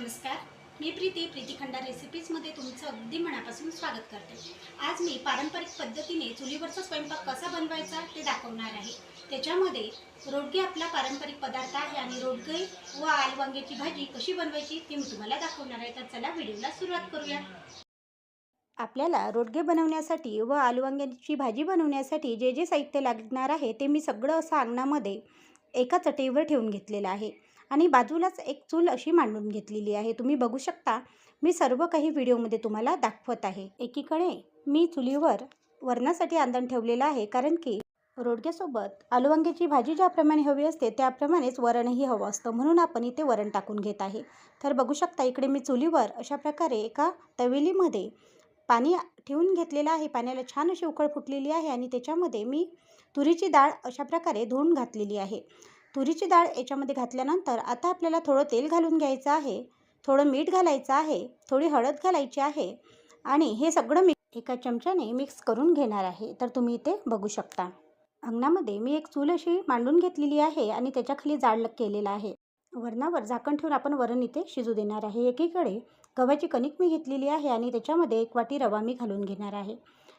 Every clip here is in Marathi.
नमस्कार. मी प्रीती प्रीतीखंडा रेसिपीजमध्ये तुमचं अगदी मनापासून स्वागत करते. आज मी पारंपरिक पद्धतीने चुलीवरचा स्वयंपाक कसा बनवायचा ते दाखवणार आहे. त्याच्यामध्ये रोडगे आपला पारंपरिक पदार्थ आहे आणि रोडगे व आलवांग्याची भाजी कशी बनवायची ते मी तुम्हाला दाखवणार आहे. तर चला व्हिडिओला सुरुवात करूया. आपल्याला रोडगे बनवण्यासाठी व आलूवांग्याची भाजी बनवण्यासाठी जे जे साहित्य लागणार आहे ते मी सगळं असं अंगणामध्ये एका चटईवर ठेवून घेतलेलं आहे. आणि बाजूलाच एक चूल अशी मांडून घेतलेली आहे. तुम्ही बघू शकता मी सर्व काही व्हिडिओमध्ये तुम्हाला दाखवत आहे. एकीकडे मी चुलीवर वरणासाठी आंदण ठेवलेलं आहे कारण की रोडग्यासोबत आलूवांग्याची भाजी ज्याप्रमाणे हवी असते त्याप्रमाणेच वरणही हवं असतं. म्हणून आपण इथे वरण टाकून घेत आहे. तर बघू शकता इकडे मी चुलीवर अशा प्रकारे एका तवेलीमध्ये पाणी ठेवून घेतलेलं आहे. पाण्याला छान अशी उकळ फुटलेली आहे आणि त्याच्यामध्ये मी तुरीची डाळ अशा प्रकारे धुवून घातलेली आहे. तुरीची डाळ याच्यामध्ये घातल्यानंतर आता आपल्याला थोडं तेल घालून घ्यायचं आहे. थोडं मीठ घालायचं आहे. थोडी हळद घालायची आहे. आणि हे सगळं मी एका चमच्याने मिक्स करून घेणार आहे. तर तुम्ही इथे बघू शकता. अंगणामध्ये मी एक चूल अशी मांडून घेतलेली आहे आणि त्याच्याखाली जाड केलेलं आहे. वरणावर झाकण ठेवून आपण वरण इथे शिजू देणार आहे. एकीकडे गव्हाची कणिक मी घेतलेली आहे आणि त्याच्यामध्ये एक वाटी रवा मी घालून घेणार आहे.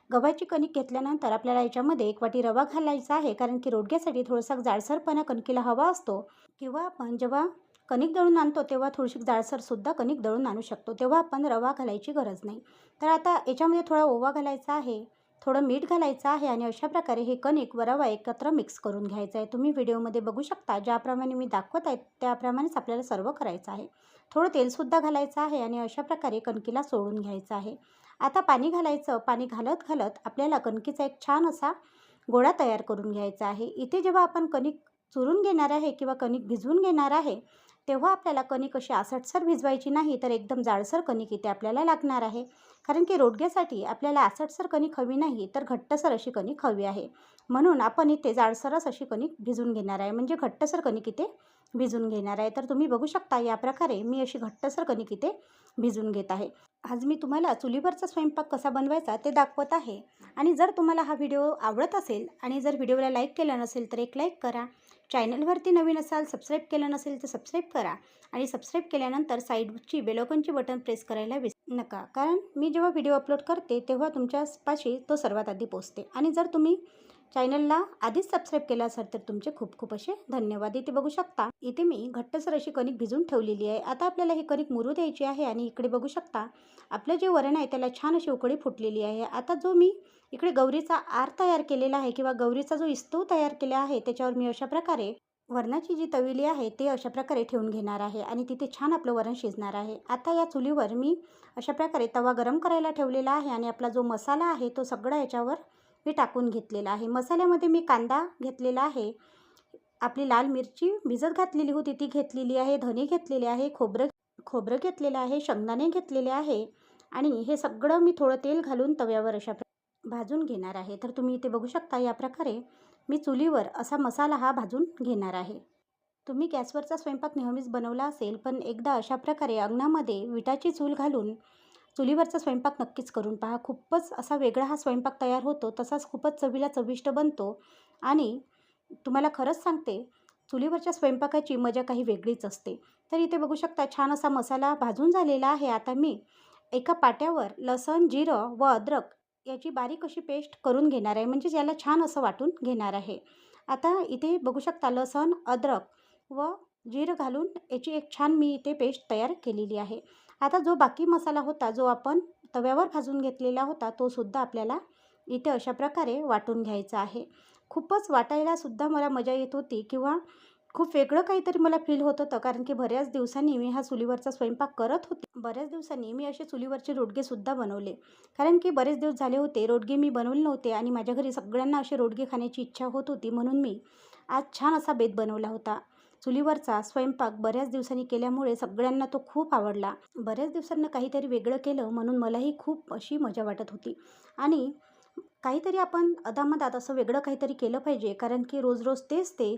गव्हाची कणिक घेतल्यानंतर आपल्याला याच्यामध्ये एक वाटी रवा घालायचा आहे कारण की रोडग्यासाठी थोडासा जाडसरपणा कणकीला हवा असतो. किंवा आपण जेव्हा कणिक दळून आणतो तेव्हा थोडीशी जाडसरसुद्धा कणिक दळून आणू शकतो. तेव्हा आपण रवा घालायची गरज नाही. तर आता याच्यामध्ये थोडा ओवा घालायचा आहे थोडं मीठ घालायचं आहे आणि अशा प्रकारे हे कणिक व रवा एकत्र मिक्स करून घ्यायचं आहे. तुम्ही व्हिडिओमध्ये बघू शकता ज्याप्रमाणे मी दाखवत आहे त्याप्रमाणेच आपल्याला सर्व करायचं आहे. थोडं तेलसुद्धा घालायचं आहे आणि अशा प्रकारे कणकीला सोडून घ्यायचं आहे. आता पाणी घालायचं. पाणी घालत घालत आपल्याला कणकीचा एक छान असा गोळा तयार करून घ्यायचा आहे. इथे जेव्हा आपण कणिक चुरून घेणार आहे किंवा कणिक भिजवून घेणार आहे तेव्हा आपल्याला कणिक अशी आसटसर भिजवायची नाही तर एकदम जाडसर कणिक इथे आपल्याला लागणार आहे. कारण की रोडग्यासाठी आपल्याला आसटसर कणिक हवी नाही तर घट्टसर अशी कणिक हवी आहे. म्हणून आपण इथे जाडसरच अशी कणिक भिजून घेणार आहे. म्हणजे घट्टसर कणिक इथे भिजून घेणार आहे. तर तुम्ही बघू शकता या प्रकारे मी अशी घट्टसर कणिक इथे भिजून घेत आहे. आज मी तुम्हाला चुलीवरचा स्वयंपाक कसा बनवायचा ते दाखवत आहे. आणि जर तुम्हाला हा व्हिडिओ आवडत असेल आणि जर व्हिडिओला लाईक केला नसेल तर एक लाईक करा. चॅनलवरती नवीन असाल सबस्क्राईब केलं नसेल तर सबस्क्राईब करा आणि सबस्क्राईब केल्यानंतर साईडची बेलोकनची बटन प्रेस करायला विस नका. कारण मी जेव्हा व्हिडिओ अपलोड करते तेव्हा तुमच्यापाशी तो सर्वात आधी पोचते आणि जर तुम्ही चॅनलला आधीच सबस्क्राईब केलं असेल तर तुमचे खूप खूप असे धन्यवाद. इथे बघू शकता इथे मी घट्टसर अशी कणिक भिजून ठेवलेली आहे. आता आपल्याला ही कणिक मुरू द्यायची आहे आणि इकडे बघू शकता आपलं जे वरण आहे त्याला छान अशी उकळी फुटलेली आहे. आता जो मी इकडे गौरीचा आर तयार केलेला आहे किंवा गौरीचा जो इस्तू तयार केला आहे त्याच्यावर मी अशा प्रकारे वरणाची जी तवेली आहे ते अशा प्रकारे ठेवून घेणार आहे आणि तिथे छान आपलं वरण शिजणार आहे. आता या चुलीवर मी अशा प्रकारे तवा गरम करायला ठेवलेला आहे आणि आपला जो मसाला आहे तो सगळा याच्यावर मी टाकून घेतलेला आहे. मसाल्यामध्ये मी कांदा घेतलेला आहे आपली लाल मिरची भिजत घातलेली होती ती घेतलेली आहे धने घेतलेले आहे खोबरं खोबरं घेतलेलं आहे शेंगदाणे घेतलेले आहे आणि हे सगळं मी थोडं तेल घालून तव्यावर अशा भाजून घेणार आहे. तर तुम्ही इथे बघू शकता या प्रकारे मी चुलीवर असा मसाला हा भाजून घेणार आहे. तुम्ही गॅसवरचा स्वयंपाक नेहमीच बनवला असेल पण एकदा अशा प्रकारे अंगणामध्ये विटाची चूल घालून चुलीवरचा स्वयंपाक नक्कीच करून पहा. खूपच असा वेगळा हा स्वयंपाक तयार होतो तसाच खूपच चवीला चविष्ट बनतो. आणि तुम्हाला खरंच सांगते चुलीवरच्या स्वयंपाकाची मजा काही वेगळीच असते. तर इथे बघू शकता छान असा मसाला भाजून झालेला आहे. आता मी एका पाट्यावर लसण जिरं व अद्रक याची बारीक अशी पेस्ट करून घेणार आहे. म्हणजे याला छान असं वाटून घेणार आहे. आता इथे बघू शकता लसण अद्रक व जिरं घालून याची एक छान मी इथे पेस्ट तयार केलेली आहे. आता जो बाकी मसाला होता जो आपण तव्यावर भाजून घेतलेला होता तो सुद्धा आपल्याला इथे अशा प्रकारे वाटून घ्यायचा आहे. खूपच वाटायलासुद्धा मला मजा येत होती किंवा खूप वेगळं काहीतरी मला फील होत होतं. कारण की बऱ्याच दिवसांनी मी हा चुलीवरचा स्वयंपाक करत होते. बऱ्याच दिवसांनी मी असे चुलीवरचे रोडगेसुद्धा बनवले. कारण की बरेच दिवस झाले होते रोडगे मी बनवले नव्हते आणि माझ्या घरी सगळ्यांना असे रोडगे खाण्याची इच्छा होत होती म्हणून मी आज छान असा बेत बनवला होता. चुलीवरचा स्वयंपाक बऱ्याच दिवसांनी केल्यामुळे सगळ्यांना तो खूप आवडला. बऱ्याच दिवसांना काहीतरी वेगळं केलं म्हणून मलाही खूप अशी मजा वाटत होती. आणि काहीतरी आपण अदामदात असं वेगळं काहीतरी केलं पाहिजे. कारण की रोज रोज तेच ते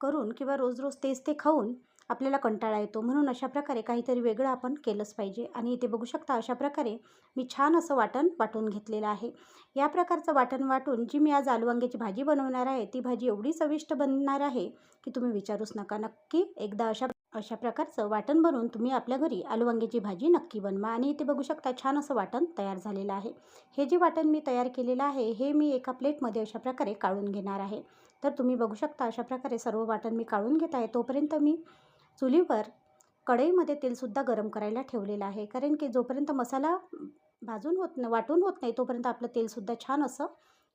करून किंवा रोज रोज तेच ते खाऊन आपल्याला कंटाळा येतो. म्हणून अशा प्रकारे काहीतरी वेगळं आपण केलंच पाहिजे. आणि इथे बघू शकता अशा प्रकारे मी छान असं वाटण वाटून घेतलेलं आहे. या प्रकारचं वाटण वाटून जी मी आज आलू वांग्याची भाजी बनवणार आहे ती भाजी एवढी चविष्ट बनणार आहे की तुम्ही विचारूच नका. नक्की एकदा अशा अशा प्रकारचं वाटण बनवून तुम्ही आपल्या घरी आलू वांग्याची भाजी नक्की बनवा. आणि इथे बघू शकता छान असं वाटण तयार झालेलं आहे. हे जे वाटण मी तयार केलेलं आहे हे मी एका प्लेटमध्ये अशा प्रकारे काढून घेणार आहे. तर तुम्ही बघू शकता अशा प्रकारे सर्व वाटण मी काढून घेत आहे. तोपर्यंत मी चुलीवर कढईमध्ये तेलसुद्धा गरम करायला ठेवलेलं आहे. कारण की जोपर्यंत मसाला भाजून होत नाही वाटून होत नाही तोपर्यंत आपलं तेलसुद्धा छान असं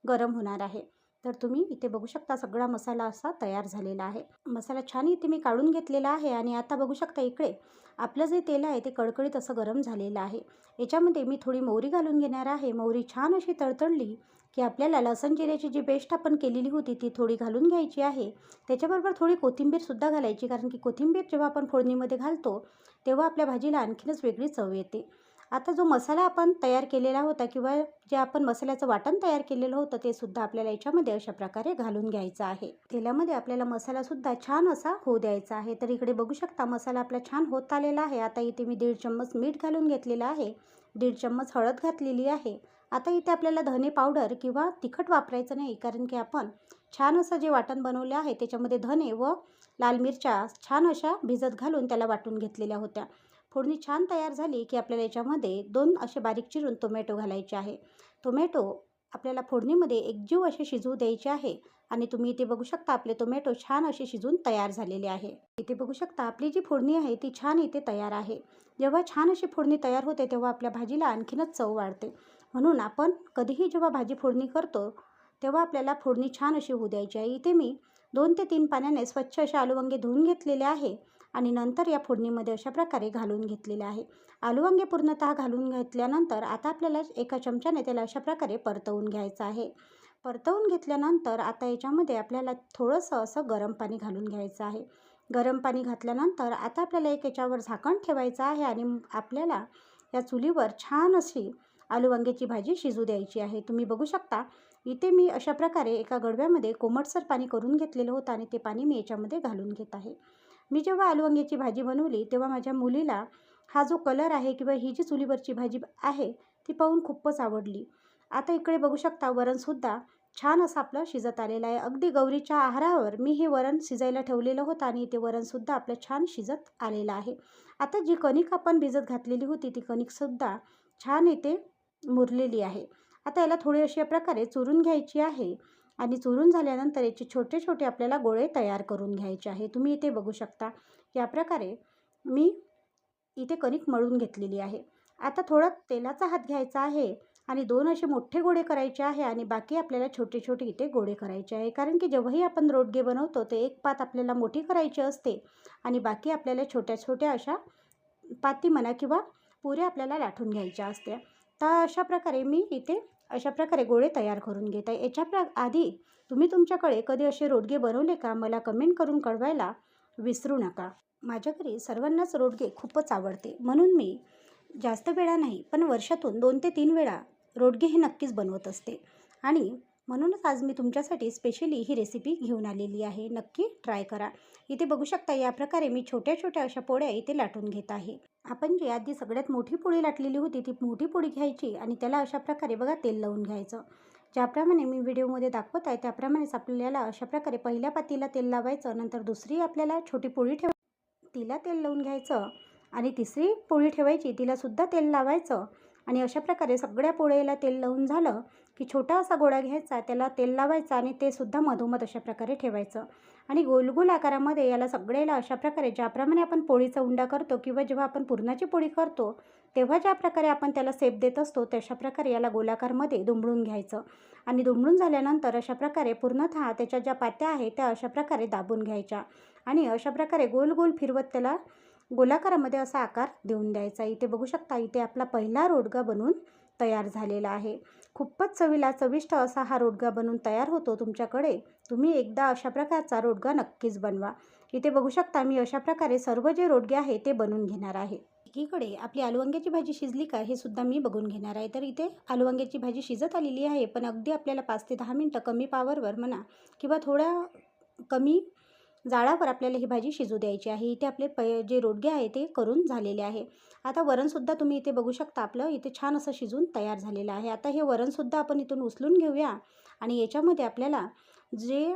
गरम होणार आहे. तर तुम्ही इथे बघू शकता सगळा मसाला असा तयार झालेला आहे. मसाला छान इथे मी काढून घेतलेला आहे आणि आता बघू शकता इकडे आपलं जे तेल आहे ते कडकडीत असं गरम झालेलं आहे. याच्यामध्ये मी थोडी मोहरी घालून घेणार आहे. मोहरी छान अशी तळतळली की आपल्याला लसण जिऱ्याची जी पेस्ट आपण केलेली होती ती थोडी घालून घ्यायची आहे. त्याच्याबरोबर थोडी कोथिंबीरसुद्धा घालायची कारण की कोथिंबीर जेव्हा आपण फोडणीमध्ये घालतो तेव्हा आपल्या भाजीला आणखीनच वेगळी चव येते. आता जो मसाला आपण तयार केलेला होता किंवा जे आपण मसाल्याचं वाटण तयार केलेलं होतं ते सुद्धा आपल्याला याच्यामध्ये अशा प्रकारे घालून घ्यायचं आहे. तेलामध्ये आपल्याला मसालासुद्धा छान असा होऊ द्यायचा आहे. तर इकडे बघू शकता मसाला आपला छान होत आलेला आहे. आता इथे मी दीड चम्मच मीठ घालून घेतलेलं आहे. दीड चम्मच हळद घातलेली आहे. आता इथे आपल्याला धने पावडर किंवा तिखट वापरायचं नाही कारण की आपण छान असं जे वाटण बनवलं आहे त्याच्यामध्ये धने व लाल मिरच्या छान अशा भिजत घालून त्याला वाटून घेतलेल्या होत्या. फोडणी छान तयार झाली की आपल्याला याच्यामध्ये दोन असे बारीक चिरून टोमॅटो घालायचे आहे. टोमॅटो आपल्याला फोडणीमध्ये एकजीव असे शिजवू द्यायचे आहे. आणि तुम्ही इथे बघू शकता आपले टोमॅटो छान असे शिजून तयार झालेले आहे. इथे बघू शकता आपली जी फोडणी आहे ती छान इथे तयार आहे. जेव्हा छान अशी फोडणी तयार होते तेव्हा आपल्या भाजीला आणखीनच चव वाढते. म्हणून आपण कधीही जेव्हा भाजी फोडणी करतो तेव्हा आपल्याला फोडणी छान अशी होऊ द्यायची आहे. इथे मी दोन ते तीन पाण्याने स्वच्छ असे आलूवांगे धुवून घेतलेले आहे आणि नंतर या फोडणीमध्ये अशा प्रकारे घालून घेतलेले आहे. आलूवांगे पूर्णतः घालून घेतल्यानंतर आता आपल्याला एका चमच्याने त्याला अशा प्रकारे परतवून घ्यायचं आहे. परतवून घेतल्यानंतर आता याच्यामध्ये आपल्याला थोडंसं असं गरम पाणी घालून घ्यायचं आहे. गरम पाणी घातल्यानंतर आता आपल्याला एक याच्यावर झाकण ठेवायचं आहे आणि आपल्याला या चुलीवर छान अशी आलू वांग्याची भाजी शिजू द्यायची आहे. तुम्ही बघू शकता इथे मी अशा प्रकारे एका गडव्यामध्ये कोमटसर पाणी करून घेतलेलं होतं आणि ते पाणी मी याच्यामध्ये घालून घेत आहे. मी जेव्हा आलू वांग्याची भाजी बनवली तेव्हा माझ्या मुलीला हा जो कलर आहे किंवा ही जी चुलीवरची भाजी आहे ती पाहून खूपच आवडली. आता इकडे बघू शकता वरणसुद्धा छान असं आपलं शिजत आलेलं आहे. अगदी गौरीच्या आहारावर मी हे वरण शिजायला ठेवलेलं होतं आणि ते वरणसुद्धा आपलं छान शिजत आलेलं आहे. आता जी कणिक आपण भिजत घातलेली होती ती कणिकसुद्धा छान इथे मुरलेली आहे. आता याला थोडी अशा प्रकारे चुरून घ्यायची आहे आणि चुरून झाल्यानंतर याचे छोटे छोटे आपल्याला गोळे तयार करून घ्यायचे आहे. तुम्ही इथे बघू शकता या प्रकारे मी इथे कणिक मळून घेतलेली आहे. आता थोडा तेलाचा हात घ्यायचा आहे. आणि दोन असे मोठे गोळे करायचे आहे आणि बाकी आपल्याला छोटे छोटे इथे गोळे करायचे आहे. कारण की जेव्हाही आपण रोडगे बनवतो ते एक पात आपल्याला मोठी करायची असते आणि बाकी आपल्याला छोट्या छोट्या अशा पाती म्हणा किंवा पुऱ्या आपल्याला लाठून घ्यायच्या असत्या. तर अशा प्रकारे मी इथे अशा प्रकारे गोळे तयार करून घेत आहे. याच्या प्र आधी तुम्ही तुमच्याकडे कधी असे रोडगे बनवले का? मला कमेंट करून कळवायला विसरू नका. माझ्या घरी सर्वांनाच रोडगे खूपच आवडते. म्हणून मी जास्त वेळा नाही पण वर्षातून दोन ते तीन वेळा रोडगे हे नक्कीच बनवत असते. आणि म्हणूनच आज मी तुमच्यासाठी स्पेशली ही रेसिपी घेऊन आलेली आहे. नक्की ट्राय करा. इथे बघू शकता या प्रकारे मी छोट्या छोट्या अशा पोळ्या इथे लाटून घेत आहे. आपण जी आधी सगळ्यात मोठी पोळी लाटलेली होती ती मोठी पोळी घ्यायची आणि त्याला अशा प्रकारे बघा तेल लावून घ्यायचं. ज्याप्रमाणे मी व्हिडिओमध्ये दाखवत आहे त्याप्रमाणेच आपल्याला अशा प्रकारे पहिल्या पातीला तेल लावायचं नंतर दुसरी आपल्याला छोटी पोळी ठेव तिला तेल लावून घ्यायचं आणि तिसरी पोळी ठेवायची तिलासुद्धा तेल लावायचं. आणि अशा प्रकारे सगळ्या पोळ्याला तेल लावून झालं की छोटा असा गोळा घ्यायचा त्याला तेल लावायचं आणि ते सुद्धा मधोमध अशा प्रकारे ठेवायचं. आणि गोल गोल आकारामध्ये याला सगळ्याला अशा प्रकारे ज्याप्रमाणे आपण पोळीचा उंडा करतो किंवा जेव्हा आपण पुरणाची पोळी करतो तेव्हा ज्या प्रकारे आपण त्याला सेप देत असतो तशा प्रकारे याला गोलाकारमध्ये दुमडून घ्यायचं. आणि दुमडून झाल्यानंतर अशा प्रकारे पूर्णतः त्याच्या ज्या पात्या आहेत त्या अशा प्रकारे दाबून घ्यायच्या. आणि अशा प्रकारे गोल गोल फिरवत त्याला गोलाकारामध्ये असा आकार देऊन द्यायचा. इथे बघू शकता इथे आपला पहिला रोडगा बनून तयार झालेला आहे. खूपच चवीला चविष्ट असा हा रोडगा बनून तयार होतो तुमच्याकडे. तुम्ही एकदा अशा प्रकारचा रोडगा नक्कीच बनवा. इथे बघू शकता मी अशा प्रकारे सर्व जे रोडगे आहे ते बनवून घेणार आहे. एकीकडे आपली आलूवांग्याची भाजी शिजली का हे सुद्धा मी बघून घेणार आहे. तर इथे आलूवांग्याची भाजी शिजत आलेली आहे पण अगदी आपल्याला पाच ते दहा मिनटं कमी पावरवर म्हणा किंवा थोड्या कमी जाळावर आपल्याला ही भाजी शिजू द्यायची आहे. इथे आपले प जे रोडगे आहे ते करून झालेले आहे. आता वरणसुद्धा तुम्ही इथे बघू शकता आपलं. इथे छान असं शिजून तयार झालेलं आहे. आता हे वरणसुद्धा आपण इथून उचलून घेऊया. आणि याच्यामध्ये आपल्याला जे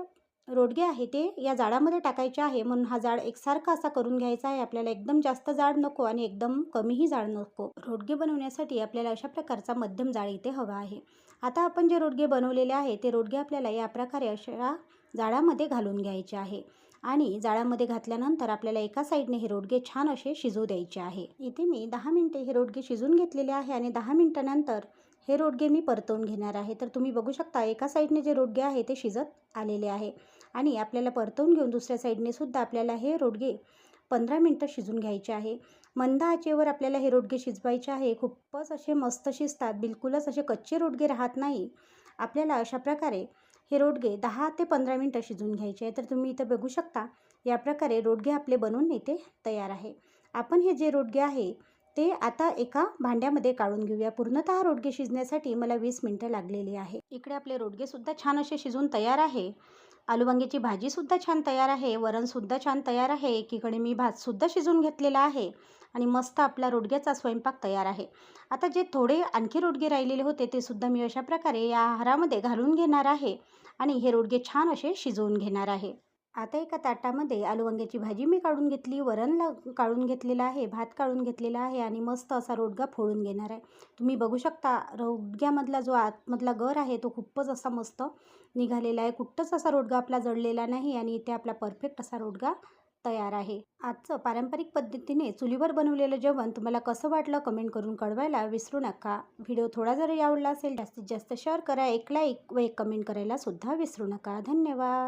रोडगे आहे ते या जाळामध्ये टाकायचे आहे. म्हणून हा जाळ एकसारखा असा करून घ्यायचा आहे. आपल्याला एकदम जास्त जाड नको आणि एकदम कमीही जाड नको. रोडगे बनवण्यासाठी आपल्याला अशा प्रकारचा मध्यम जाळ इथे हवा आहे. आता आपण जे रोडगे बनवलेले आहे ते रोडगे आपल्याला या प्रकारे अशा जाळामध्ये घालून घ्यायचे आहे. आणि जाळामध्ये घातल्यानंतर आपल्याला एका साईडने हे रोडगे छान असे शिजू द्यायचे आहे. इथे मी दहा मिनटे हे रोडगे शिजून घेतलेले आहे आणि दहा मिनटानंतर हे रोडगे मी परतवून घेणार आहे. तर तुम्ही बघू शकता एका साईडने जे रोडगे आहे ते शिजत आलेले आहे आणि आपल्याला परतवून घेऊन दुसऱ्या साईडने सुद्धा आपल्याला हे रोडगे पंधरा मिनटं शिजून घ्यायचे आहे. मंद आचेवर आपल्याला हे रोडगे शिजवायचे आहे. खूपच असे मस्त शिजतात. बिलकुलच असे कच्चे रोडगे राहत नाही. आपल्याला अशा प्रकारे हे रोडगे दहा ते पंधरा मिनटं शिजून घ्यायचे आहे. तर तुम्ही इथं बघू शकता या प्रकारे रोडगे आपले बनवून इथे तयार आहे. आपण हे जे रोडगे आहे ते आता एका भांड्यामध्ये काढून घेऊया. पूर्णतः रोडगे शिजण्यासाठी मला वीस मिनटं लागलेली आहे. इकडे आपले रोडगेसुद्धा छान असे शिजून तयार आहे. आलू वांग्याची भाजीसुद्धा छान तयार आहे. वरणसुद्धा छान तयार आहे. एकीकडे मी भातसुद्धा शिजून घेतलेला आहे. आणि मस्त आपला रोडग्याचा स्वयंपाक तयार आहे. आता जे थोडे आणखी रोडगे राहिलेले होते ते सुद्धा मी अशा प्रकारे या आहारामध्ये घालून घेणार आहे आणि हे रोडगे छान असे शिजवून घेणार आहे. आता एका ताटामध्ये आलू वांग्याची भाजी मी काढून घेतली वरण ला काढून घेतलेलं आहे भात काढून घेतलेला आहे आणि मस्त असा रोडगा फोडून घेणार आहे. तुम्ही बघू शकता रोडग्यामधला जो आतमधला गर आहे तो खूपच असा मस्त निघालेला आहे. कुठंच असा रोडगा आपला जळलेला नाही आणि इथे आपला परफेक्ट असा रोडगा तयार आहे. आजचं पारंपरिक पद्धतीने चुलीवर बनवलेलं जेवण तुम्हाला कसं वाटलं कमेंट करून कळवायला विसरू नका. व्हिडिओ थोडा जरी आवडला असेल जास्तीत जास्त शेअर करा एक लाईक व एक कमेंट करायला सुद्धा विसरू नका. धन्यवाद.